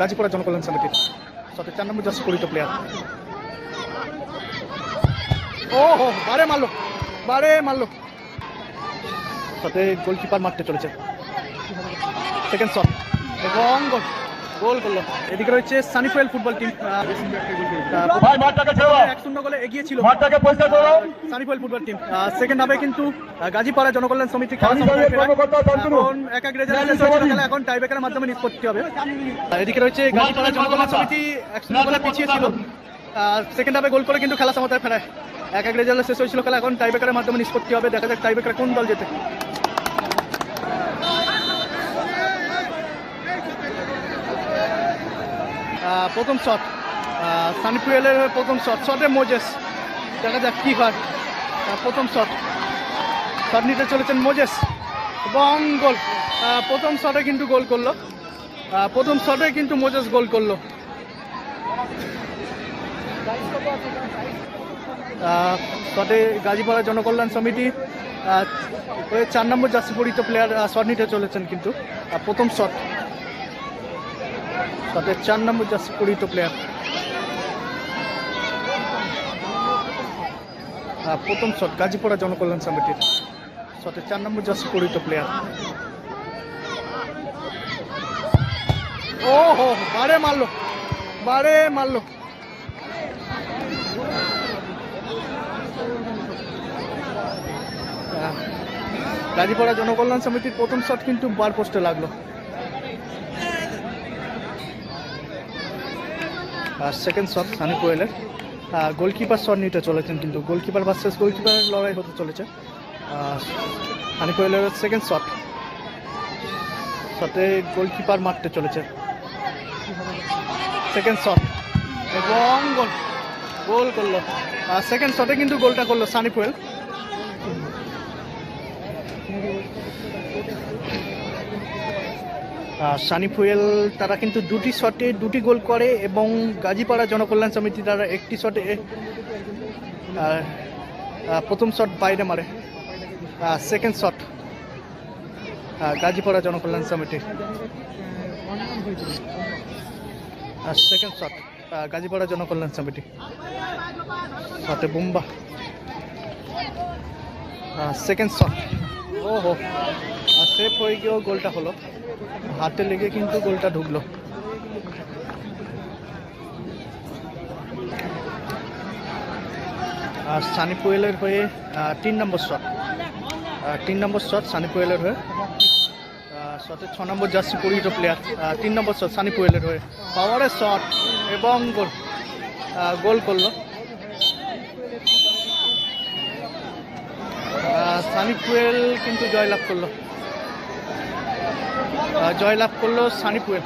গাজীপুরা জনকল্যাণ সমিতির সত্যি চার নম্বর জার্সি পরিচিত প্লেয়ার ও হো বারে মারলো। বারে মারলো। সাথে গোলকিপার মারতে চলেছে। সেকেন্ড শট এবং গোল গোল করল। এদিকে রয়েছে সানিফুয়েল ফুটবল টিম ভাই মাঠটাকে ছেড়ো এক শূন্য গোলে এগিয়ে ছিল সানিফুয়েল ফুটবল টিম সেকেন্ড হাফে কিন্তু গাজীপাড়া জনকল্যাণ সমিতি খেলা এখন এক এক রেজাল্ট শেষ হয়েছিল খেলা, এখন টাইব্রেকারের মাধ্যমে নিষ্পত্তি হবে। এদিকে রয়েছে গাজীপাড়া জনকল্যাণ সমিতি এক শূন্য গোলে পিছিয়ে ছিল সেকেন্ড হাফে গোল করে কিন্তু খেলা সমাপ্ত ফেরায়। এক এক রেজাল্ট শেষ হয়েছিল খেলা এখন টাইব্রেকারের মাধ্যমে নিষ্পত্তি হবে। দেখা যাক টাইব্রেকারে কোন দল যেতে প্রথম শট সানিফুয়েলের প্রথম শট শটে মোজেস দেখা যাক কী হয়। প্রথম শট শট নিতে চলেছেন মোজেস এবং গোল প্রথম শটে কিন্তু গোল করল। প্রথম শটে কিন্তু মোজেস গোল করল। শটে গাজীপাড়া জনকল্যাণ সমিতি হয়ে চার নম্বর জার্সি পরিচিত প্লেয়ার শট নিতে চলেছেন কিন্তু। প্রথম শট তাদের চার নম্বর জার্সি পরিচিত প্লেয়ার প্রথম শট গাজীপুরা জনকল্যাণ সমিতির। শটে চার নম্বর জার্সি পরিচিত প্লেয়ার ও হো বারে মারলো বারে মারলো। আহ, গাজীপাড়া জনকল্যাণ সমিতির প্রথম শট কিন্তু বার পোস্টে লাগল। সেকেন্ড শট সানি কোয়েলের। গোলকিপার শট নিতে চলেছেন কিন্তু গোলকিপার ভার্সেস গোলকিপারের লড়াই হতে চলেছে। সানি কোয়েলের সেকেন্ড শট শটে গোলকিপার মারতে চলেছে। সেকেন্ড শট এবং গোল গোল করল। সেকেন্ড শটে কিন্তু গোলটা করল সানি কোয়েল। সানি ফুয়েল, তারা কিন্তু দুটি শটে দুটি গোল করে এবং গাজীপাড়া জনকল্যাণ সমিতি তারা একটি শটে প্রথম শট বাইরে মারে সেকেন্ড শট গাজীপাড়া জনকল্যাণ সমিতি। সেকেন্ড শট গাজীপাড়া জনকল্যাণ সমিতি। শটে বুম্বা। সেকেন্ড শট ও হো সেফ হয়ে গিয়েও গোলটা হলো। হাতে লেগে কিন্তু গোলটা ঢুকলো। আর সানি হয়ে তিন নম্বর শট তিন নম্বর শট সানি হয়ে। শটে ছ নম্বর জার্সি পরিচিত প্লেয়ার তিন নম্বর শট সানি হয়ে। পাওয়ারের শট এবং গোল। গোল করল। সানি পুয়েল কিন্তু জয়লাভ করল। জয়লাভ করল সানি পুয়েল।